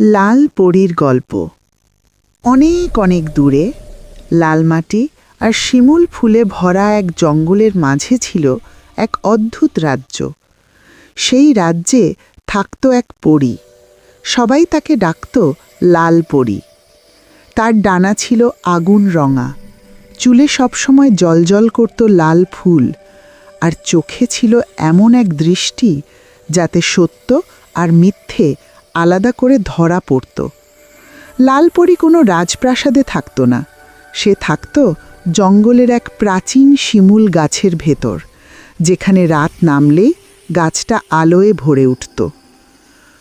লাল পরীর গল্প। অনেক অনেক দূরে লাল মাটি আর শিমুল ফুলে ভরা এক জঙ্গলের মাঝে ছিল এক অদ্ভুত রাজ্য। সেই রাজ্যে থাকত এক পরী। সবাই তাকে ডাকত লাল পরী। তার ডানা ছিল আগুন রঙা। চুলে সবসময় জলজল করত লাল ফুল। আর চোখে ছিল এমন এক দৃষ্টি যাতে সত্য আর মিথ্যে আলাদা করে ধরা পড়ত। লালপরি কোনো রাজপ্রাসাদে থাকত না। সে থাকত জঙ্গলের এক প্রাচীন শিমুল গাছের ভেতর, যেখানে রাত নামলে গাছটা আলোয় ভরে উঠত।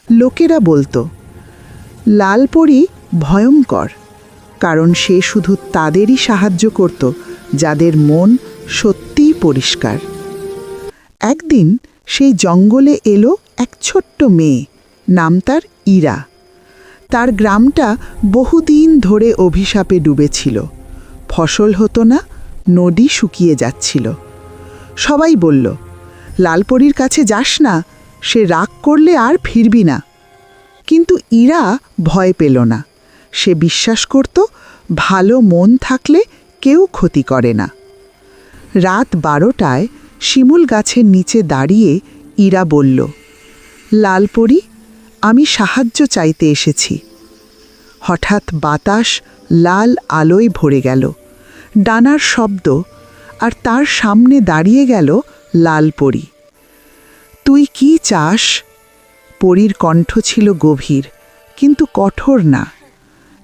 লোকেরা বলতো, লালপরি ভয়ঙ্কর, কারণ সে শুধু তাদেরই সাহায্য করত, যাদের মন সত্যিই পরিষ্কার। একদিন সেই জঙ্গলে এলো এক ছোট্ট মেয়ে। নাম তার ইরা। তার গ্রামটা বহুদিন ধরে অভিশাপে ডুবেছিল। ফসল হতো না, নদী শুকিয়ে যাচ্ছিল। সবাই বলল, লালপরির কাছে যাস না, সে রাগ করলে আর ফিরবি না। কিন্তু ইরা ভয় পেল না। সে বিশ্বাস করত, ভালো মন থাকলে কেউ ক্ষতি করে না। রাত বারোটায় শিমুল গাছের নিচে দাঁড়িয়ে ইরা বলল, লালপরি আমি সাহায্য চাইতে এসেছি। হঠাৎ বাতাস লাল আলোয় ভরে গেল। ডানার শব্দ আর তার সামনে দাঁড়িয়ে গেল লালপরি তুই কি চাস? পরীর কণ্ঠ ছিল গভীর, কিন্তু কঠোর না।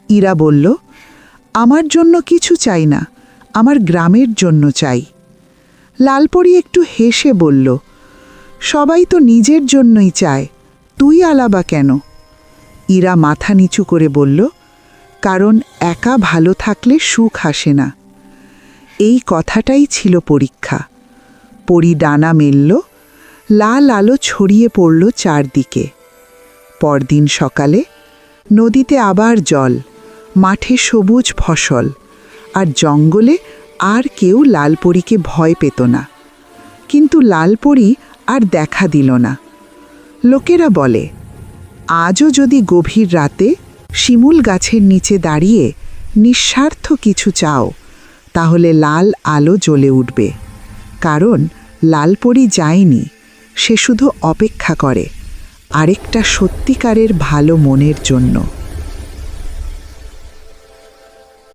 ইরা বলল, আমার জন্য কিছু চাই না, আমার গ্রামের জন্য চাই। লালপরি একটু হেসে বলল, সবাই তো নিজের জন্যই চায় তুই আলাবা কেন? ইরা মাথা নিচু করে বলল, কারণ একা ভালো থাকলে সুখ আসে না। এই কথাটাই ছিল পরীক্ষা। পরি ডানা মেলল, লাল আলো ছড়িয়ে পড়ল চারদিকে। পরদিন সকালে নদীতে আবার জল, মাঠে সবুজ ফসল, আর জঙ্গলে আর কেউ লালপরীকে ভয় পেত না। কিন্তু লালপরি আর দেখা দিল না। লোকেরা বলে, আজও যদি গভীর রাতে শিমুল গাছের নিচে দাঁড়িয়ে নিঃস্বার্থ কিছু চাও, তাহলে লাল আলো জ্বলে উঠবে। কারণ লালপরি যায়নি, সে শুধু অপেক্ষা করে, আরেকটা সত্যিকারের ভালো মনের জন্য।